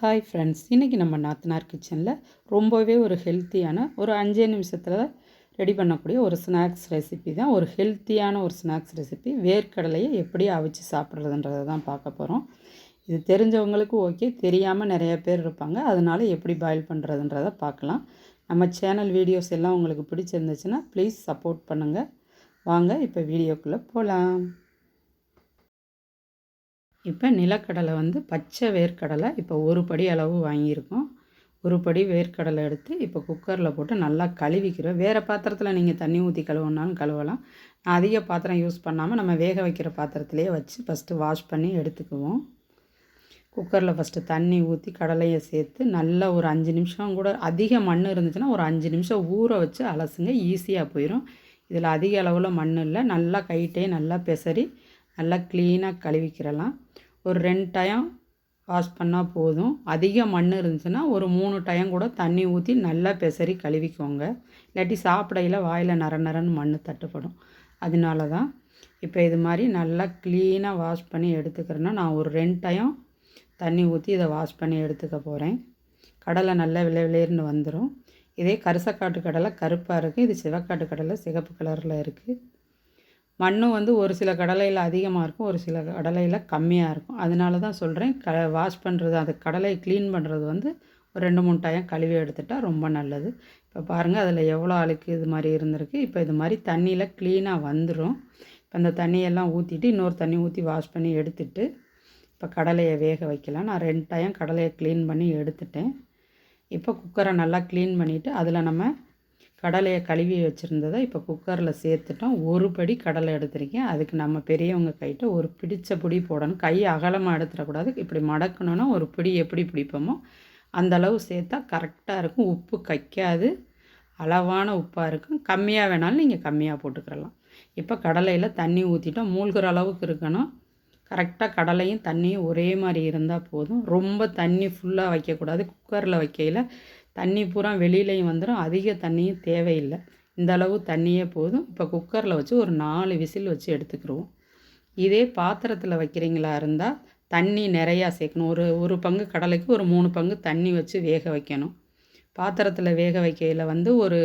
Hi friends இன்றைக்கி நம்ம நாத்தனார் கிச்சனில் ரொம்பவே ஒரு ஹெல்த்தியான ஒரு அஞ்சே நிமிஷத்தில் ரெடி பண்ணக்கூடிய ஒரு ஸ்நாக்ஸ் ரெசிபி தான். ஒரு ஹெல்த்தியான ஒரு ஸ்நாக்ஸ் ரெசிபி வேர்க்கடலையை எப்படி அவிச்சு சாப்பிட்றதுன்றதை தான் பார்க்க போகிறோம் இது தெரிஞ்சவங்களுக்கு ஓகே தெரியாமல் நிறைய பேர் இருப்பாங்க. அதனால் எப்படி பாயில் பண்ணுறதுன்றதை பார்க்கலாம். நம்ம சேனல் வீடியோஸ் எல்லாம் உங்களுக்கு பிடிச்சிருந்துச்சுன்னா ப்ளீஸ் சப்போர்ட் பண்ணுங்கள் வாங்க இப்போ வீடியோக்குள்ளே போகலாம் இப்போ நிலக்கடலை வந்து பச்சை வேர்க்கடலை இப்போ ஒரு படி அளவு வாங்கியிருக்கோம். ஒரு படி வேர்க்கடலை எடுத்து இப்போ குக்கரில் போட்டு நல்லா கழுவிக்கிறோம். வேறு பாத்திரத்தில் நீங்கள் தண்ணி ஊற்றி கழுவுனாலும் கழுவலாம். நான் அதிக பாத்திரம் யூஸ் பண்ணாமல் நம்ம வேக வைக்கிற பாத்திரத்துலேயே வச்சு ஃபஸ்ட்டு வாஷ் பண்ணி எடுத்துக்குவோம். குக்கரில் ஃபஸ்ட்டு தண்ணி ஊற்றி கடலையை சேர்த்து நல்லா ஒரு அஞ்சு நிமிஷம் கூட அதிக மண் இருந்துச்சுன்னா ஒரு அஞ்சு நிமிஷம் ஊற வச்சு அலசுங்க. ஈஸியாக போயிடும் இதில் அதிக அளவில் மண் இல்லை. நல்லா கைட்டே நல்லா பெசரி நல்லா க்ளீனாக கழுவிக்கிறலாம். ஒரு ரெண்டு டயம் வாஷ் பண்ணால் போதும். அதிக மண் இருந்துச்சுன்னா ஒரு மூணு டயம் கூட தண்ணி ஊற்றி நல்லா பெசரி கழுவிக்கோங்க. இல்லாட்டி சாப்பிடையில் வாயில் நர நரன்னு மண் தட்டுப்படும். அதனால தான் இப்போ இது மாதிரி நல்லா க்ளீனாக வாஷ் பண்ணி எடுத்துக்கிறேன்னா நான் ஒரு ரெண்டு டயம் தண்ணி ஊற்றி இதை வாஷ் பண்ணி எடுத்துக்க போகிறேன் கடலை நல்லா விளை விளையர்னு வந்துடும் இதே கரிசக்காட்டு கடலை கருப்பாக இருக்குது இது சிவக்காட்டு கடலை சிகப்பு கலரில் இருக்குது மண்ணும் வந்து ஒரு சில கடலையில் அதிகமாக இருக்கும் ஒரு சில கடலையில் கம்மியாக இருக்கும். அதனால தான் சொல்கிறேன் க வாஷ் பண்ணுறது அந்த கடலையை க்ளீன் பண்ணுறது வந்து ஒரு ரெண்டு மூணு டயம் கழுவி எடுத்துட்டால் ரொம்ப நல்லது. இப்போ பாருங்கள் அதில் எவ்வளோ அழுக்கு இது மாதிரி இருந்திருக்கு. இப்போ இது மாதிரி தண்ணியில் க்ளீனாக வந்துடும் இப்போ அந்த தண்ணியெல்லாம் ஊற்றிட்டு இன்னொரு தண்ணி ஊற்றி வாஷ் பண்ணி எடுத்துட்டு இப்போ கடலையை வேக வைக்கலாம். நான் ரெண்டு டயம் கடலையை க்ளீன் பண்ணி எடுத்துட்டேன். இப்போ குக்கரை நல்லா க்ளீன் பண்ணிவிட்டு அதில் நம்ம கடலையை கழுவி வச்சுருந்ததை இப்போ குக்கரில் சேர்த்துட்டோம். ஒரு படி கடலை எடுத்திருக்கேன். அதுக்கு நம்ம பெரியவங்க கைட்ட ஒரு பிடிச்ச பிடி போடணும். கை அகலமாக எடுத்துடக்கூடாது. இப்படி மடக்கணுன்னா ஒரு பிடி எப்படி பிடிப்போமோ அந்த அளவு சேர்த்தா கரெக்டாக இருக்கும். உப்பு கைக்காது. அளவான உப்பாக இருக்கும். கம்மியாக வேணாலும் நீங்கள் கம்மியாக போட்டுக்கிறலாம் இப்போ கடலையில் தண்ணி ஊற்றிட்டோம் மூழ்கிற அளவுக்கு இருக்கணும். கரெக்டாக கடலையும் தண்ணியும் ஒரே மாதிரி இருந்தால் போதும். ரொம்ப தண்ணி ஃபுல்லாக வைக்கக்கூடாது. குக்கரில் வைக்கையில் தண்ணி பூரா வெளியிலையும் வந்துடும் அதிக தண்ணியும் தேவையில்லை. இந்த அளவு தண்ணியே போதும். இப்போ குக்கரில் வச்சு ஒரு நாலு விசில் வச்சு எடுத்துக்கிடுவோம் இதே பாத்திரத்தில் வைக்கிறீங்களா இருந்தால் தண்ணி நிறையா சேர்க்கணும். ஒரு ஒரு பங்கு கடலைக்கு ஒரு மூணு பங்கு தண்ணி வச்சு வேக வைக்கணும். பாத்திரத்தில் வேக வைக்கையில் வந்து ஒரு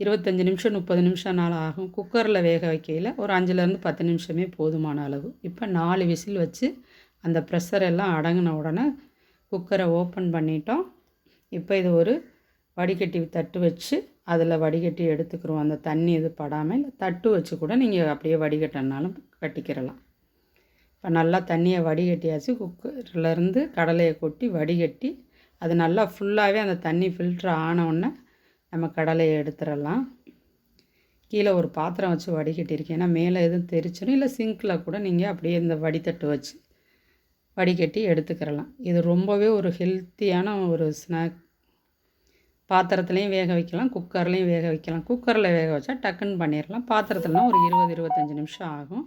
இருபத்தஞ்சி நிமிஷம் முப்பது நிமிஷம் நாள் ஆகும். குக்கரில் வேக வைக்கையில் ஒரு அஞ்சுலேருந்து பத்து நிமிஷமே போதுமான அளவு. இப்போ நாலு விசில் வச்சு அந்த ப்ரெஷர் எல்லாம் அடங்கின உடனே குக்கரை ஓப்பன் பண்ணிட்டோம். இப்போ இது ஒரு வடிகட்டி தட்டு வச்சு அதில் வடிகட்டி எடுத்துக்கிறோம். அந்த தண்ணி இது படாமல் இல்லை தட்டு வச்சு கூட நீங்கள் அப்படியே வடிகட்டினாலும் கட்டிக்கிறலாம். இப்போ நல்லா தண்ணியை வடிகட்டியாச்சு குக்கர்லேருந்து கடலையை கொட்டி வடிகட்டி அது நல்லா ஃபுல்லாகவே அந்த தண்ணி ஃபில்ட்ரு ஆனவுடனே நம்ம கடலையை எடுத்துடலாம். கீழே ஒரு பாத்திரம் வச்சு வடிகட்டியிருக்கேன். ஏன்னா மேலே எதுவும் தெரிச்சிடும் இல்லை சிங்கில் கூட நீங்கள் அப்படியே இந்த வடித்தட்டு வச்சு வடிகட்டி எடுத்துக்கிறலாம். இது ரொம்பவே ஒரு ஹெல்த்தியான ஒரு ஸ்நாக். பாத்திரத்துலேயும் வேக வைக்கலாம் குக்கர்லேயும் வேக வைக்கலாம். குக்கரில் வேக வச்சா டக்குன்னு பண்ணிடலாம் பாத்திரத்துலலாம் ஒரு இருபது இருபத்தஞ்சி நிமிஷம் ஆகும்.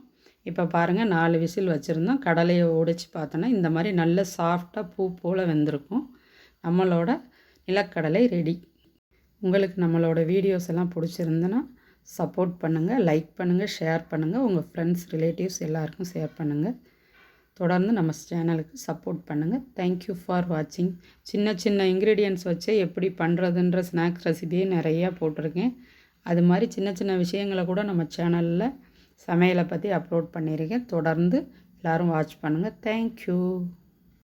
இப்போ பாருங்கள் நாலு விசில் வச்சுருந்தோம். கடலையை உடைச்சி பார்த்தோன்னா இந்த மாதிரி நல்ல சாஃப்டாக பூ போல் வெந்திருக்கும். நம்மளோட நிலக்கடலை ரெடி. உங்களுக்கு நம்மளோட வீடியோஸ் எல்லாம் பிடிச்சிருந்துன்னா சப்போர்ட் பண்ணுங்கள் லைக் பண்ணுங்கள் ஷேர் பண்ணுங்கள் உங்கள் ஃப்ரெண்ட்ஸ் ரிலேட்டிவ்ஸ் எல்லாருக்கும் ஷேர் பண்ணுங்கள் தொடர்ந்து நம்ம சேனலுக்கு சப்போர்ட் பண்ணுங்கள் தேங்க்யூ ஃபார் வாட்சிங் சின்ன சின்ன இன்க்ரீடியன்ட்ஸ் வச்சு எப்படி பண்ணுறதுன்ற ஸ்நாக்ஸ் ரெசிபியே நிறையா போட்டிருக்கேன். அது மாதிரி சின்ன சின்ன விஷயங்களை கூட நம்ம சேனலில் சமையலை பற்றி அப்லோட் பண்ணியிருக்கேன். தொடர்ந்து எல்லோரும் வாட்ச் பண்ணுங்கள் தேங்க்யூ